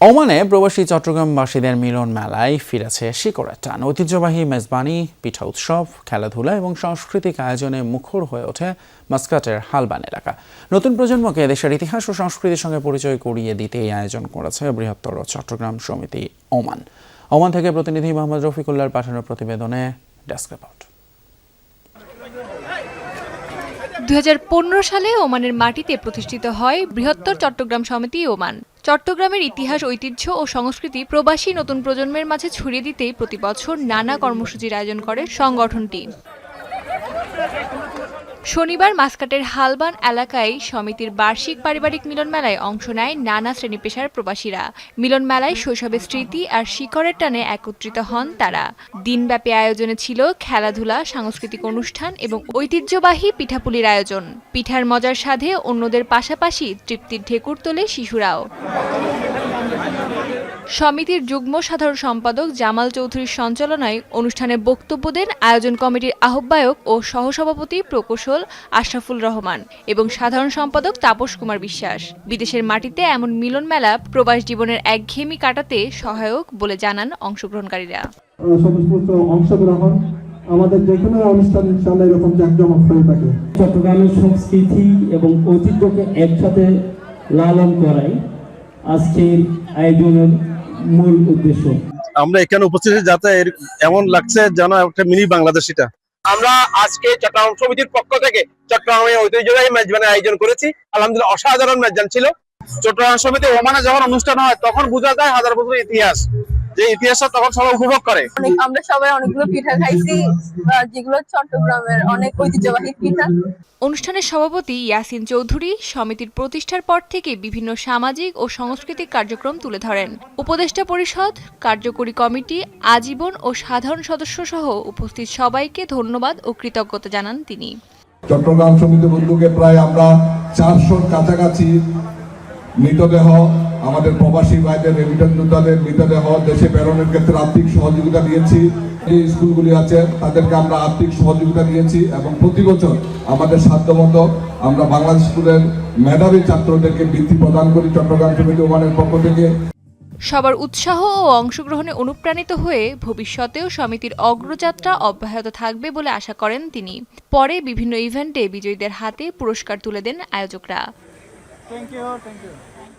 ওমানে প্রবাসী চট্টগ্রামবাসীদের মিলন মেলায় ফিরেছে শিকড়ের টান। ঐতিহ্যবাহী মেজবানি, পিঠা উৎসব, খেলাধুলা এবং সাংস্কৃতিক আয়োজনে মুখর হয়ে ওঠে মাস্কাটের হালবান এলাকা। নতুন প্রজন্মকে দেশের ইতিহাস ও সংস্কৃতির সঙ্গে পরিচয় করিয়ে দিতে এই আয়োজন করেছে বৃহত্তর চট্টগ্রাম সমিতি ওমান। ওমান থেকে প্রতিনিধি মোহাম্মদ রফিকুল্লার পাঠানোর প্রতিবেদনে ডেস্ক রিপোর্ট। দুই হাজার পনেরো সালে ওমানের মাটিতে প্রতিষ্ঠিত হয় বৃহত্তর চট্টগ্রাম সমিতি ওমান। চট্টগ্রামের ইতিহাস, ঐতিহ্য ও সংস্কৃতি প্রবাসী নতুন প্রজন্মের মাঝে ছড়িয়ে দিতেই প্রতি বছর নানা কর্মসূচির আয়োজন করে সংগঠনটি। শনিবার মাসকাটের হালবান এলাকায় সমিতির বার্ষিক পারিবারিক মিলন মেলায় অংশ নেয় নানা শ্রেণি পেশার প্রবাসীরা। মিলন মেলায় শৈশবের স্মৃতি আর শিকড়ের টানে একত্রিত হন তারা। দিনব্যাপী আয়োজনে ছিল খেলাধুলা, সাংস্কৃতিক অনুষ্ঠান এবং ঐতিহ্যবাহী পিঠাপুলির আয়োজন। পিঠার মজার সাধে অন্যদের পাশাপাশি তৃপ্তির ঢেকুর তোলে শিশুরাও। সমিতির যুগ্ম সাধারণ সম্পাদক জামাল চৌধুরীর সঞ্চালনায় অনুষ্ঠানে বক্তব্য দেন আয়োজন কমিটির আহ্বায়ক ও সহসভাপতি প্রকৌশল আশরাফুল রহমান এবং সাধারণ সম্পাদক তাপস কুমার বিশ্বাস। বিদেশের মাটিতে এমন মিলন মেলা প্রবাস জীবনের একঘেয়েমি কাটাতে সহায়ক বলে জানান অংশগ্রহণকারীরা। অংশগ্রহণ আমাদের যে কোনো অনুষ্ঠান ইনশাল্লাহ এরকম জাঁকজমক হয়ে থাকে। চট্টগ্রামের সংস্কৃতি এবং ঐতিহ্যকে একসাথে লালন করাই আজকের আয়োজনের মূল উদ্দেশ্য। আমরা এখানে উপস্থিত যাতে এমন লাগছে যেন একটা মিনি বাংলাদেশ এটা। আমরা আজকে চট্টগ্রাম সমিতির পক্ষ থেকে চট্টগ্রামে ঐতিহ্যবাহী মানে আয়োজন করেছি। আলহামদুলিল্লাহ অসাধারণ মেজবান ছিল। চট্টগ্রাম সমিতি ওমানে যখন অনুষ্ঠান হয় তখন বোঝা যায় হাজার বছরের ইতিহাস। যে ইতিহাসটা তখন সবাই উপভোগ করে। আমরা সবাই অনেকগুলো পিঠা খাইছি যেগুলো চট্টগ্রামের অনেক ঐতিহ্যবাহী পিঠা। অনুষ্ঠানের সভাপতি ইয়াসিন চৌধুরী সমিতির প্রতিষ্ঠার পর থেকে বিভিন্ন সামাজিক ও সাংস্কৃতিক কার্যক্রম তুলে ধরেন। উপদেষ্টা পরিষদ কার্যকরী কমিটি আজীবন ও সাধারণ সদস্য সহ উপস্থিত সবাইকে ধন্যবাদ ও কৃতজ্ঞতা জানান তিনি। চট্টগ্রাম সমিতির উদ্যোগে প্রায় আমরা চারশোর কাছাকাছি মৃতদেহ আমাদের প্রবাসী ভাইদের রেমিটেন্স যোদ্ধাদের মৃতদেহ দেশে প্রেরণের ক্ষেত্রে আর্থিক সহযোগিতা দিয়েছি। যে স্কুলগুলি আছে তাদেরকে আমরা আর্থিক সহযোগিতা দিয়েছি এবং প্রতি বছর আমাদের সাধ্যমতো আমরা বাংলাদেশ স্কুলের মেধাবী ছাত্রদেরকে বৃত্তি প্রদান করি চট্টগ্রাম সমিতি ওমানের পক্ষ থেকে। সবার উৎসাহ ও অংশগ্রহণে অনুপ্রাণিত হয়ে ভবিষ্যতেও সমিতির অগ্রযাত্রা অব্যাহত থাকবে বলে আশা করেন তিনি। পরে বিভিন্ন ইভেন্টে বিজয়ীদের হাতে পুরস্কার তুলে দেন আয়োজকরা।